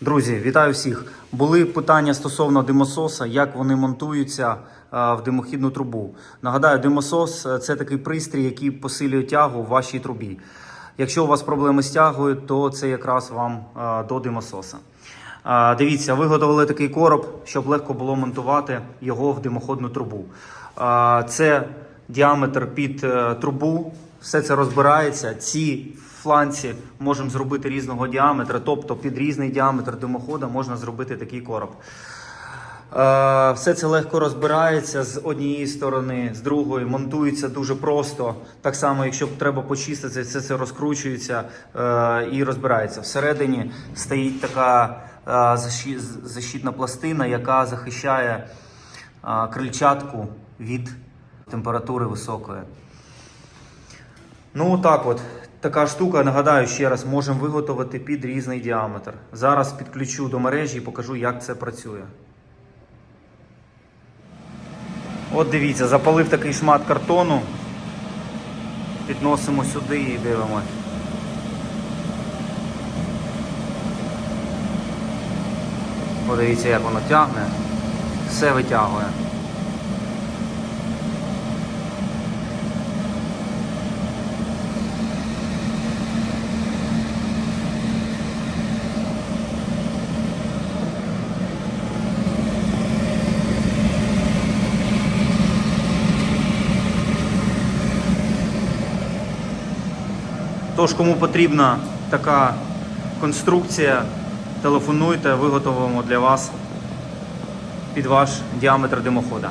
Друзі, вітаю всіх. Були питання стосовно димососа, як вони монтуються е, в димохідну трубу. Нагадаю, димосос е, це такий пристрій, який посилює тягу в вашій трубі. Якщо у вас проблеми з тягою, то це якраз вам е, до димососа. Дивіться, виготовили такий короб, щоб легко було монтувати його в димоходну трубу. Це діаметр під трубу, все це розбирається. Ці фланці можемо зробити різного діаметра, тобто під різний діаметр димохода можна зробити такий короб. Е, Все це легко розбирається з однієї сторони, з другої монтується дуже просто. Так само, якщо треба почистити, все це розкручується е, і розбирається. Всередині стоїть така е, защитна пластина, яка захищає крильчатку від температури високої. Ну, так от. Така штука, нагадаю ще раз, можемо виготовити під різний діаметр. Зараз підключу до мережі і покажу, як це працює. От дивіться, запалив такий шмат картону. Підносимо сюди і дивимось. Подивіться, як воно тягне. Все витягує. Тож, кому потрібна така конструкція, телефонуйте, виготовимо для вас під ваш діаметр димохода.